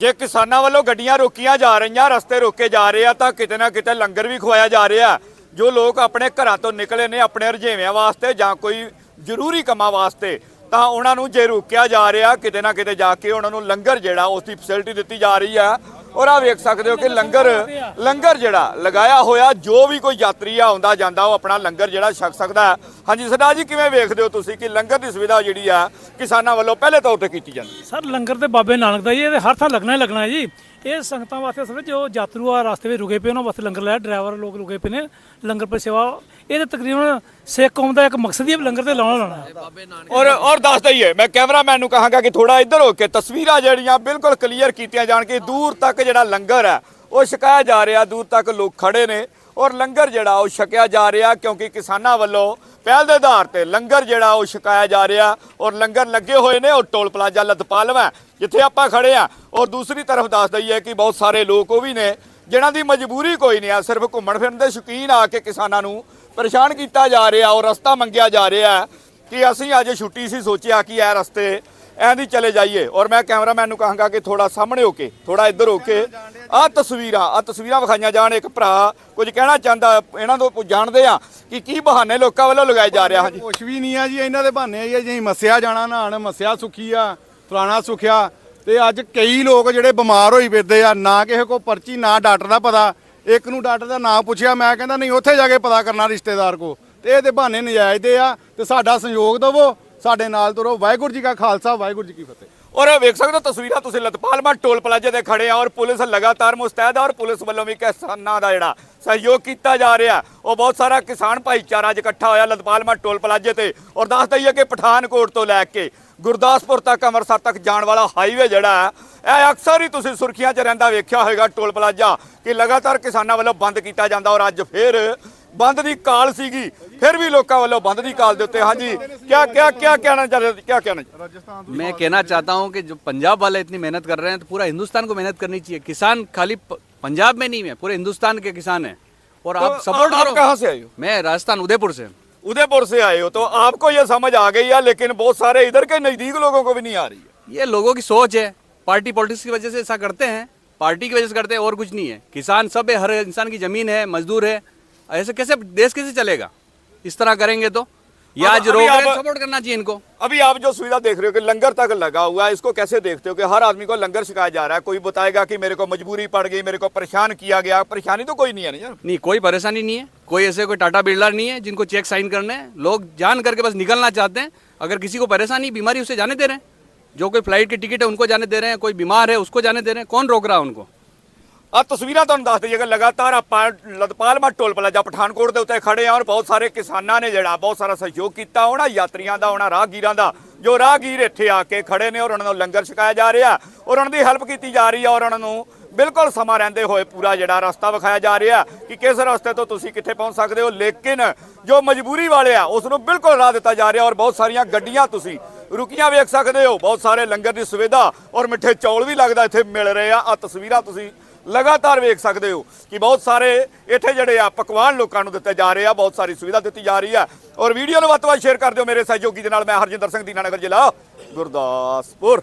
ਜੇ ਕਿਸਾਨਾਂ ਵੱਲੋਂ ਗੱਡੀਆਂ ਰੋਕੀਆਂ ਜਾ ਰਹੀਆਂ, ਰਸਤੇ ਰੋਕੇ ਜਾ ਰਹੇ ਆ, ਤਾਂ ਕਿਤੇ ਨਾ ਕਿਤੇ ਲੰਗਰ ਵੀ ਖਵਾਇਆ ਜਾ ਰਿਹਾ। ਜੋ ਲੋਕ ਆਪਣੇ ਘਰਾਂ ਤੋਂ ਨਿਕਲੇ ਨੇ ਆਪਣੇ ਰੁਝੇਵਿਆਂ ਵਾਸਤੇ ਜਾਂ ਕੋਈ ਜ਼ਰੂਰੀ ਕੰਮਾਂ ਵਾਸਤੇ, ਤਾਂ ਉਹਨਾਂ ਨੂੰ ਜੇ ਰੋਕਿਆ ਜਾ ਰਿਹਾ, ਕਿਤੇ ਨਾ ਕਿਤੇ ਜਾ ਕੇ ਉਹਨਾਂ ਨੂੰ ਲੰਗਰ ਜਿਹੜਾ, ਉਸ ਦੀ ਫੈਸਿਲਿਟੀ ਦਿੱਤੀ ਜਾ ਰਹੀ ਆ। ਔਰ ਆ ਵੇਖ ਸਕਦੇ ਹੋ ਕਿ ਲੰਗਰ ਲੰਗਰ ਜਿਹੜਾ ਲਗਾਇਆ ਹੋਇਆ, ਜੋ ਵੀ ਕੋਈ ਯਾਤਰੀ ਆ, ਆਉਂਦਾ ਜਾਂਦਾ, ਉਹ ਆਪਣਾ ਲੰਗਰ ਜਿਹੜਾ ਛਕ ਸਕਦਾ ਹੈ। ਹਾਂਜੀ, ਸਰਦਾਰ ਜੀ, ਕਿਵੇਂ ਵੇਖਦੇ ਹੋ ਤੁਸੀਂ ਕਿ ਲੰਗਰ ਦੀ ਸੁਵਿਧਾ ਜਿਹੜੀ ਆ, ਕਿਸਾਨਾਂ ਵੱਲੋਂ ਪਹਿਲੇ ਤੌਰ ਤੇ ਕੀਤੀ ਜਾਂਦੀ ਸਰ, ਲੰਗਰ ਤੇ ਬਾਬੇ ਨਾਨਕ ਦਾ ਜੀ ਇਹ ਹਰ ਥਾਂ ਲੱਗਣਾ ਹੀ ਲੱਗਣਾ ਜੀ ਇਹ ਸੰਗਤਾਂ ਵਾਸਤੇ ਸਰ ਜੋ ਯਾਤਰੂ ਆ ਰਸਤੇ ਵਿੱਚ ਰੁਕੇ ਪਏ ਉਹਨਾਂ ਵਾਸਤੇ ਲੰਗਰ ਲਾਇਆ ਡਰਾਈਵਰ ਲੋਕ ਰੁਕੇ ਪਏ ਨੇ ਲੰਗਰ ਪਰ ਸੇਵਾ ਇਹ ਤੇ ਤਕਰੀਬਨ ਸਿੱਖ ਕੌਮ ਦਾ ਇੱਕ ਮਕਸਦ ਹੀ ਲੰਗਰ ਤੇ ਲਾਉਣਾ ਲਾਉਣਾ। ਔਰ ਔਰ ਦੱਸ ਦਈਏ ਮੈਂ ਕੈਮਰਾਮੈਨ ਨੂੰ ਕਹਾਂਗਾ ਕਿ ਥੋੜਾ ਇੱਧਰ ਹੋ ਕੇ ਤਸਵੀਰਾਂ ਜਿਹੜੀਆਂ ਬਿਲਕੁਲ ਕਲੀਅਰ ਕੀਤੀਆਂ ਜਾਣ ਕਿ ਦੂਰ ਤੱਕ ਜਿਹੜਾ ਲੰਗਰ ਹੈ ਉਹ ਛਕਾਇਆ ਜਾ ਰਿਹਾ ਦੂਰ ਤੱਕ ਲੋਕ ਖੜੇ ਨੇ ਔਰ ਲੰਗਰ ਜਿਹੜਾ ਉਹ ਛਕਿਆ ਜਾ ਰਿਹਾ ਕਿਉਂਕਿ ਕਿਸਾਨਾਂ ਵੱਲੋਂ ਪਹਿਲ ਦੇ ਆਧਾਰ ਤੇ ਲੰਗਰ ਜਿਹੜਾ ਉਹ ਛਕਾਇਆ ਜਾ ਰਿਹਾ ਔਰ ਲੰਗਰ ਲੱਗੇ ਹੋਏ ਨੇ ਉਹ ਟੋਲ ਪਲਾਜ਼ਾ ਲਤਪਾਲਵਾ ਜਿੱਥੇ ਆਪਾਂ ਖੜੇ ਆ ਔਰ ਦੂਸਰੀ ਤਰਫ ਦੱਸ ਦਈਏ ਕਿ ਬਹੁਤ ਸਾਰੇ ਲੋਕ ਉਹ ਵੀ ਨੇ ਜਿਨ੍ਹਾਂ ਦੀ ਮਜਬੂਰੀ ਕੋਈ ਨਹੀਂ ਆ ਸਿਰਫ ਘੁੰਮਣ ਫਿਰਨ ਦੇ ਸ਼ੌਕੀਨ ਆ ਕੇ ਕਿਸਾਨਾਂ ਨੂੰ ਪਰੇਸ਼ਾਨ ਕੀਤਾ ਜਾ ਰਿਹਾ ਔਰ ਰਸਤਾ ਮੰਗਿਆ ਜਾ ਰਿਹਾ ਕਿ ਅਸੀਂ ਅੱਜ ਛੁੱਟੀ ਸੀ, ਸੋਚਿਆ ਕਿ ਇਹ ਰਸਤੇ ਐਂ ਦੀ ਚਲੇ ਜਾਈਏ। ਔਰ ਮੈਂ ਕੈਮਰਾਮੈਨ ਨੂੰ ਕਹਾਂਗਾ ਕਿ ਥੋੜਾ ਸਾਹਮਣੇ ਹੋ ਕੇ ਥੋੜਾ ਇੱਧਰ ਹੋ ਕੇ। ਆਹ ਤਸਵੀਰਾਂ ਆਹ ਤਸਵੀਰਾਂ ਵਿਖਾਈਆਂ ਜਾਣ। ਇੱਕ ਭਰਾ ਕੁਝ ਕਹਿਣਾ ਚਾਹੁੰਦਾ, ਇਹਨਾਂ ਤੋਂ ਜਾਣਦੇ ਆ ਕਿ ਕੀ ਬਹਾਨੇ ਲੋਕਾਂ ਵੱਲੋਂ ਲਗਾਏ ਜਾ ਰਿਹਾ। ਹਾਂਜੀ। ਕੁਛ ਵੀ ਨਹੀਂ ਆ ਜੀ, ਇਹਨਾਂ ਦੇ ਬਹਾਨੇ ਹੀ ਜੀ। ਅਸੀਂ ਮੱਸਿਆ ਜਾਣਾ ਨਹਾਣ ਮੱਸਿਆ ਸੁਖੀ ਆ, ਫਲਾਣਾ ਸੁਖਿਆ। ਤੇ ਅੱਜ ਕਈ ਲੋਕ ਜਿਹੜੇ ਬਿਮਾਰ ਹੋਈ ਫਿਰਦੇ ਆ, ਨਾ ਕਿਸੇ ਕੋ ਪਰਚੀ, ਨਾ ਡਾਕਟਰ ਦਾ ਪਤਾ। ਇੱਕ ਨੂੰ ਡਾਕਟਰ ਦਾ ਨਾਂ ਪੁੱਛਿਆ, ਮੈਂ ਕਹਿੰਦਾ, ਨਹੀਂ, ਉੱਥੇ ਜਾ ਕੇ ਪਤਾ ਕਰਨਾ ਰਿਸ਼ਤੇਦਾਰ ਕੋ ਤੇ ਇਹਦੇ ਬਹਾਨੇ ਨਜਾਇਜ਼ ਦੇ ਆ। ਤੇ ਸਾਡਾ ਸੰਯੋਗ ਦੇਵੋ। ਸਾਡੇ ਨਾਲ ਤੁਰੋ। ਵਾਹਿਗੁਰੂ ਜੀ ਕਾ ਖਾਲਸਾ, ਵਾਹਿਗੁਰੂ ਜੀ ਕੀ ਫਤਿਹ। ਔਰ ਵੇਖ ਸਕਦੇ ਹੋ ਤਸਵੀਰਾਂ, ਤੁਸੀਂ ਲਤਪਾਲਮਾ ਟੋਲ ਪਲਾਜ਼ੇ ਤੇ ਖੜੇ ਆ ਔਰ ਪੁਲਿਸ ਲਗਾਤਾਰ ਮੁਸਤੈਦ ਆ ਔਰ ਪੁਲਿਸ ਵੱਲੋਂ ਵੀ ਕਿਸਾਨਾਂ ਦਾ ਜਿਹੜਾ ਸਹਿਯੋਗ ਕੀਤਾ ਜਾ ਰਿਹਾ। ਉਹ ਬਹੁਤ ਸਾਰਾ ਕਿਸਾਨ ਭਾਈਚਾਰਾ ਅੱਜ ਇਕੱਠਾ ਹੋਇਆ ਲਤਪਾਲਮਾ ਟੋਲ ਪਲਾਜ਼ੇ ਤੇ ਔਰ ਦੱਸ ਦਈਏ ਕਿ ਪਠਾਨਕੋਟ ਤੋਂ ਲੈ ਕੇ ਗੁਰਦਾਸਪੁਰ ਤੱਕ, ਅੰਮ੍ਰਿਤਸਰ ਤੱਕ ਜਾਣ ਵਾਲਾ ਹਾਈਵੇ ਜਿਹੜਾ ਹੈ, ਇਹ ਅਕਸਰ ਹੀ ਤੁਸੀਂ ਸੁਰਖੀਆਂ 'ਚ ਰਹਿੰਦਾ ਵੇਖਿਆ ਹੋਵੇਗਾ ਟੋਲ ਪਲਾਜ਼ਾ ਕਿ ਲਗਾਤਾਰ ਕਿਸਾਨਾਂ ਵੱਲੋਂ ਬੰਦ ਕੀਤਾ ਜਾਂਦਾ ਔਰ ਅੱਜ ਫਿਰ ਬੰਦ ਦੀ ਕਾਲ ਸੀਗੀ ਫਿਰ ਵੀ ਲੋਕਾਂ ਵੱਲੋਂ ਬੰਦ ਦੀ ਕਾਲ ਦੇ ਉੱਤੇ ਹਾਂਜੀ ਕਿਆ ਕਿਆ ਕਿਆ ਕਹਿਣਾ ਚਾਹ ਰਹੇ ਕਿਆ ਕਹਿਣਾ ਚਾਹ ਰਹੇ? मैं कहना चाहता हूं कि जो पंजाब वाले इतनी मेहनत कर रहे हैं तो पूरा हिंदुस्तान को मेहनत करनी चाहिए किसान खाली प- पंजाब में नहीं है पूरे हिंदुस्तान के किसान हैं और आप तो सपोर्ट आप करो कहाँ से आए हो? मैं राजस्थान उदयपुर से उदयपुर से आए हो तो आपको ये समझ आ गई है लेकिन बहुत सारे इधर के नजदीक लोगों को भी नहीं आ रही है ये लोगों की सोच है पार्टी पॉलिटिक्स की वजह से ऐसा करते हैं पार्टी की वजह से करते हैं और कुछ नहीं है किसान सब है हर इंसान की जमीन है मजदूर है ऐसे कैसे देश कैसे चलेगा? इस तरह करेंगे तो? ये आज रोक सपोर्ट करना चाहिए इनको। अभी आप जो सुविधा देख रहे हो कि लंगर तक लगा हुआ है इसको कैसे देखते हो कि हर आदमी को लंगर सिखाया जा रहा है? कोई बताएगा कि मेरे को मजबूरी पड़ गई मेरे को परेशान किया गया। परेशानी तो कोई नहीं है ना नहीं कोई परेशानी नहीं है। कोई ऐसे कोई टाटा बिल्डर नहीं है जिनको चेक साइन करने हैं। लोग जान करके बस निकलना चाहते हैं। अगर किसी को परेशानी बीमारी उसे जाने दे रहे हैं। जो कोई फ़्लाइट की टिकट है उनको जाने दे रहे हैं। कोई बीमार है उसको जाने दे रहे हैं। कौन रोक रहा है उनको? ਆ ਤਸਵੀਰਾਂ ਤੁਹਾਨੂੰ ਦੱਸ ਦਈਏ ਕਿ ਲਗਾਤਾਰ ਆਪਾਂ ਲਤਪਾਲਮਾ ਟੋਲ ਪਲਾਜ਼ਾ ਪਠਾਨਕੋਟ ਦੇ ਉੱਤੇ ਖੜੇ ਆ ਔਰ ਬਹੁਤ ਸਾਰੇ ਕਿਸਾਨਾਂ ਨੇ ਜਿਹੜਾ ਬਹੁਤ ਸਾਰਾ ਸਹਿਯੋਗ ਕੀਤਾ ਉਹਨਾਂ ਯਾਤਰੀਆਂ ਦਾ, ਉਹਨਾਂ ਰਾਹਗੀਰਾਂ ਦਾ, ਜੋ ਰਾਹਗੀਰ ਇੱਥੇ ਆ ਕੇ ਖੜੇ ਨੇ ਔਰ ਉਹਨਾਂ ਨੂੰ ਲੰਗਰ ਛਕਾਇਆ ਜਾ ਰਿਹਾ ਔਰ ਉਹਨਾਂ ਦੀ ਹੈਲਪ ਕੀਤੀ ਜਾ ਰਹੀ ਹੈ ਔਰ ਉਹਨਾਂ ਨੂੰ ਬਿਲਕੁਲ ਸਮਾਂ ਰਹਿੰਦੇ ਹੋਏ ਪੂਰਾ ਜਿਹੜਾ ਰਸਤਾ ਵਿਖਾਇਆ ਜਾ ਰਿਹਾ ਕਿ ਕਿਸ ਰਸਤੇ ਤੋਂ ਤੁਸੀਂ ਕਿੱਥੇ ਪਹੁੰਚ ਸਕਦੇ ਹੋ, ਲੇਕਿਨ ਜੋ ਮਜਬੂਰੀ ਵਾਲੇ ਆ ਉਸ ਨੂੰ ਬਿਲਕੁਲ ਰਾਹ ਦਿੱਤਾ ਜਾ ਰਿਹਾ ਔਰ ਬਹੁਤ ਸਾਰੀਆਂ ਗੱਡੀਆਂ ਤੁਸੀਂ ਰੁਕੀਆਂ ਵੇਖ ਸਕਦੇ ਹੋ, ਬਹੁਤ ਸਾਰੇ ਲੰਗਰ ਦੀ ਸੁਵਿਧਾ ਔਰ ਮਿੱਠੇ ਚੌਲ ਵੀ ਲੱਗਦਾ ਇੱਥੇ ਮਿਲ ਰਹੇ ਆ। ਆ ਤਸਵੀਰਾਂ ਤੁਸੀਂ ਲਗਾਤਾਰ ਵੇਖ ਸਕਦੇ ਹੋ ਕਿ ਬਹੁਤ ਸਾਰੇ ਇੱਥੇ ਜਿਹੜੇ ਆ ਪਕਵਾਨ ਲੋਕਾਂ ਨੂੰ ਦਿੱਤੇ ਜਾ ਰਹੇ ਆ, ਬਹੁਤ ਸਾਰੀ ਸੁਵਿਧਾ ਦਿੱਤੀ ਜਾ ਰਹੀ ਆ। ਔਰ ਵੀਡੀਓ ਨੂੰ ਵੱਧ ਤੋਂ ਵੱਧ ਸ਼ੇਅਰ ਕਰ ਦਿਓ ਮੇਰੇ ਸਹਿਯੋਗੀ ਦੇ ਨਾਲ, ਮੈਂ ਹਰਜਿੰਦਰ ਸਿੰਘ ਦੀਨਾਨਗਰ ਜ਼ਿਲ੍ਹਾ ਗੁਰਦਾਸਪੁਰ।